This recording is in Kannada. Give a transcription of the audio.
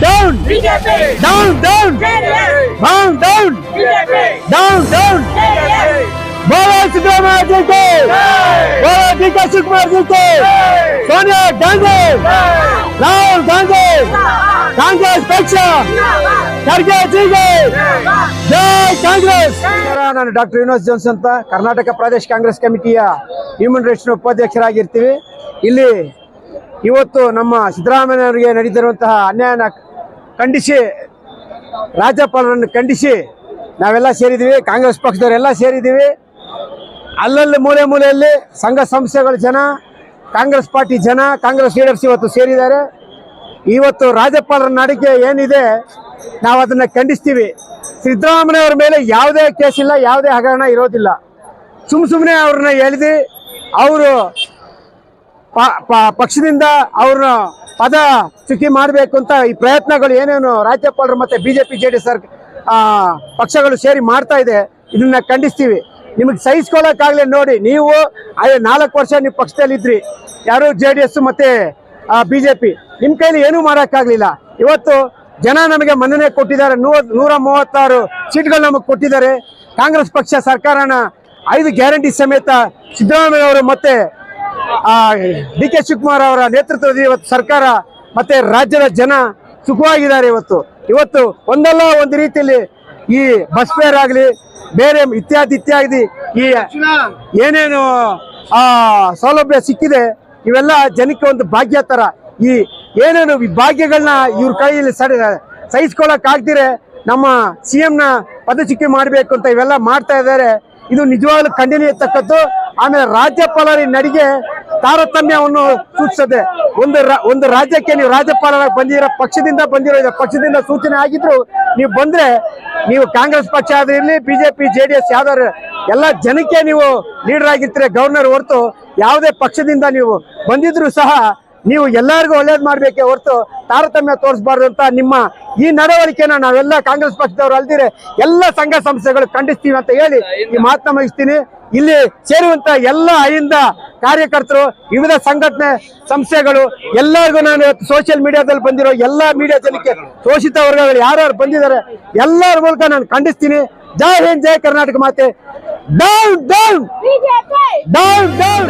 BJP down down, down, down, down BJP down down JDS ಬೋಲೋ ಸಿದ್ದರಾಮಯ್ಯ ಜಿ ಕೆ ಬೋಲೋ ಡಿ ಕೆ ಶಿವಕುಮಾರ್ ಜಿ ಕೆ ಸೋನಿಯಾ ಗಾಂಧಿ ರಾಹುಲ್ ಗಾಂಧಿ ಕಾಂಗ್ರೆಸ್ ಪಕ್ಷ ಖರ್ಗೆ ಜಿಗೆ ಜೈ ಕಾಂಗ್ರೆಸ್ ನಾನು ಡಾಕ್ಟರ್ ವಿನೋದ್ ಜೋನ್ಸ್ ಅಂತ. ಕರ್ನಾಟಕ ಪ್ರದೇಶ ಕಾಂಗ್ರೆಸ್ ಕಮಿಟಿಯ ಹ್ಯೂಮನ್ ರೈಟ್ಸ್ ಉಪಾಧ್ಯಕ್ಷರಾಗಿರ್ತೀವಿ. ಇಲ್ಲಿ ಇವತ್ತು ನಮ್ಮ ಸಿದ್ದರಾಮಯ್ಯನವರಿಗೆ ನಡೀತಿರುವಂತಹ ಅನ್ಯಾಯನ ಖಂಡಿಸಿ, ರಾಜ್ಯಪಾಲರನ್ನು ಖಂಡಿಸಿ ನಾವೆಲ್ಲ ಸೇರಿದ್ದೀವಿ, ಕಾಂಗ್ರೆಸ್ ಪಕ್ಷದವರೆಲ್ಲ ಸೇರಿದ್ದೀವಿ. ಅಲ್ಲಲ್ಲಿ ಮೂಲೆ ಮೂಲೆಯಲ್ಲಿ ಸಂಘ ಸಂಸ್ಥೆಗಳ ಜನ, ಕಾಂಗ್ರೆಸ್ ಪಾರ್ಟಿ ಜನ, ಕಾಂಗ್ರೆಸ್ ಲೀಡರ್ಸ್ ಇವತ್ತು ಸೇರಿದ್ದಾರೆ. ಇವತ್ತು ರಾಜ್ಯಪಾಲರ ನಾಡಿಕೆ ಏನಿದೆ, ನಾವು ಅದನ್ನು ಖಂಡಿಸ್ತೀವಿ. ಸಿದ್ದರಾಮಯ್ಯವರ ಮೇಲೆ ಯಾವುದೇ ಕೇಸ್ ಇಲ್ಲ, ಯಾವುದೇ ಹಗರಣ ಇರೋದಿಲ್ಲ. ಸುಮ್ ಸುಮ್ಮನೆ ಅವ್ರನ್ನ ಎಳೆದು, ಅವರು ಪಕ್ಷದಿಂದ ಅವ್ರನ್ನ ಪದ ಚುಕ್ಕಿ ಮಾಡಬೇಕು ಅಂತ ಈ ಪ್ರಯತ್ನಗಳು ಏನೇನು ರಾಜ್ಯಪಾಲರು ಮತ್ತೆ ಬಿಜೆಪಿ ಜೆ ಡಿ ಸರ್ ಪಕ್ಷಗಳು ಸೇರಿ ಮಾಡ್ತಾ ಇದೆ, ಇದನ್ನ ಖಂಡಿಸ್ತೀವಿ. ನಿಮಗೆ ಸಹಿಸ್ಕೊಳ್ಳೋಕ್ಕಾಗಲಿ ನೋಡಿ, ನೀವು ಅದೇ ನಾಲ್ಕು ವರ್ಷ ನೀವು ಪಕ್ಷದಲ್ಲಿದ್ರಿ ಯಾರು ಜೆ ಡಿ ಎಸ್ ಮತ್ತೆ ಬಿ ಜೆ ಪಿ ನಿಮ್ಮ ಕೈಲಿ ಏನೂ ಮಾಡೋಕ್ಕಾಗಲಿಲ್ಲ. ಇವತ್ತು ಜನ ನಮಗೆ ಮನ್ನಣೆ ಕೊಟ್ಟಿದ್ದಾರೆ. ನೂರ ನೂರ ಮೂವತ್ತಾರು ಸೀಟ್ಗಳು ನಮಗೆ ಕೊಟ್ಟಿದ್ದಾರೆ. ಕಾಂಗ್ರೆಸ್ ಪಕ್ಷ ಸರ್ಕಾರನ ಐದು ಗ್ಯಾರಂಟಿ ಸಮೇತ ಸಿದ್ದರಾಮಯ್ಯ ಅವರು ಮತ್ತೆ ಡಿ ಕೆ ಶಿವಕುಮಾರ್ ಅವರ ನೇತೃತ್ವದಲ್ಲಿ ಇವತ್ತು ಸರ್ಕಾರ ಮತ್ತೆ ರಾಜ್ಯದ ಜನ ಸುಖವಾಗಿದ್ದಾರೆ ಇವತ್ತು. ಇವತ್ತು ಒಂದಲ್ಲ ಒಂದು ರೀತಿಯಲ್ಲಿ ಈ ಬಸ್ ಫೇರ್ ಆಗಲಿ, ಬೇರೆ ಇತ್ಯಾದಿ ಇತ್ಯಾದಿ ಈ ಏನೇನು, ಆ, ಸೌಲಭ್ಯ ಸಿಕ್ಕಿದೆ, ಇವೆಲ್ಲ ಜನಕ್ಕೆ ಒಂದು ಭಾಗ್ಯ ತರ. ಈ ಏನೇನು ಭಾಗ್ಯಗಳನ್ನ ಇವ್ರ ಕೈಯಲ್ಲಿ ಸಡ ಸಹಿಸ್ಕೊಳಕ್ ಆಗ್ದಿರೆ ನಮ್ಮ ಸಿ ನ ಪದಚ್ಯುತಿ ಮಾಡಬೇಕು ಅಂತ ಇವೆಲ್ಲ ಮಾಡ್ತಾ ಇದ್ದಾರೆ. ಇದು ನಿಜವಾಗ್ಲೂ ಖಂಡನೀಯತಕ್ಕದ್ದು. ಆಮೇಲೆ ರಾಜ್ಯಪಾಲರ ನಡಿಗೆ ತಾರತಮ್ಯವನ್ನು ಸೂಚಿಸದೆ ಒಂದು ಒಂದು ರಾಜ್ಯಕ್ಕೆ ನೀವು ರಾಜ್ಯಪಾಲರಾಗಿ ಬಂದಿರೋ ಪಕ್ಷದಿಂದ ಬಂದಿರೋ ಪಕ್ಷದಿಂದ ಸೂಚನೆ ಆಗಿದ್ರು, ನೀವು ಬಂದ್ರೆ ನೀವು ಕಾಂಗ್ರೆಸ್ ಪಕ್ಷ ಆದ್ರೆ ಬಿಜೆಪಿ ಜೆ ಡಿ ಎಸ್ ಯಾವ್ದಾರು ಎಲ್ಲ ಜನಕ್ಕೆ ನೀವು ಲೀಡರ್ ಆಗಿರ್ತೀರ ಗವರ್ನರ್ ಹೊರತು ಯಾವುದೇ ಪಕ್ಷದಿಂದ ನೀವು ಬಂದಿದ್ರು ಸಹ ನೀವು ಎಲ್ಲರಿಗೂ ಒಳ್ಳೇದು ಮಾಡ್ಬೇಕೆ ಹೊರತು ತಾರತಮ್ಯ ತೋರಿಸಬಾರ್ದು ಅಂತ ನಿಮ್ಮ ಈ ನಡವಳಿಕೆನ ನಾವೆಲ್ಲ ಕಾಂಗ್ರೆಸ್ ಪಕ್ಷದವರು ಅಲ್ದಿರೆ ಎಲ್ಲ ಸಂಘ ಸಂಸ್ಥೆಗಳು ಖಂಡಿಸ್ತೀವಿ ಅಂತ ಹೇಳಿ ಈ ಮಾತನ್ನ ಮುಗಿಸ್ತೀನಿ. ಇಲ್ಲಿ ಸೇರುವಂತ ಎಲ್ಲ ಅಹಿಂದ ಕಾರ್ಯಕರ್ತರು ವಿವಿಧ ಸಂಘಟನೆ ಸಂಸ್ಥೆಗಳು ಎಲ್ಲರಿಗೂ ನಾನು ಸೋಷಿಯಲ್ ಮೀಡಿಯಾದಲ್ಲಿ ಬಂದಿರೋ ಎಲ್ಲ ಮೀಡಿಯಾ ಜನಕ್ಕೆ ಶೋಷಿತ ವರ್ಗಗಳು ಯಾರ್ಯಾರು ಬಂದಿದ್ದಾರೆ ಎಲ್ಲರ ಮೂಲಕ ನಾನು ಖಂಡಿಸ್ತೀನಿ. ಜೈ ಹಿಂದ್ ಜೈ ಕರ್ನಾಟಕ ಮಾತೆ. Down down down down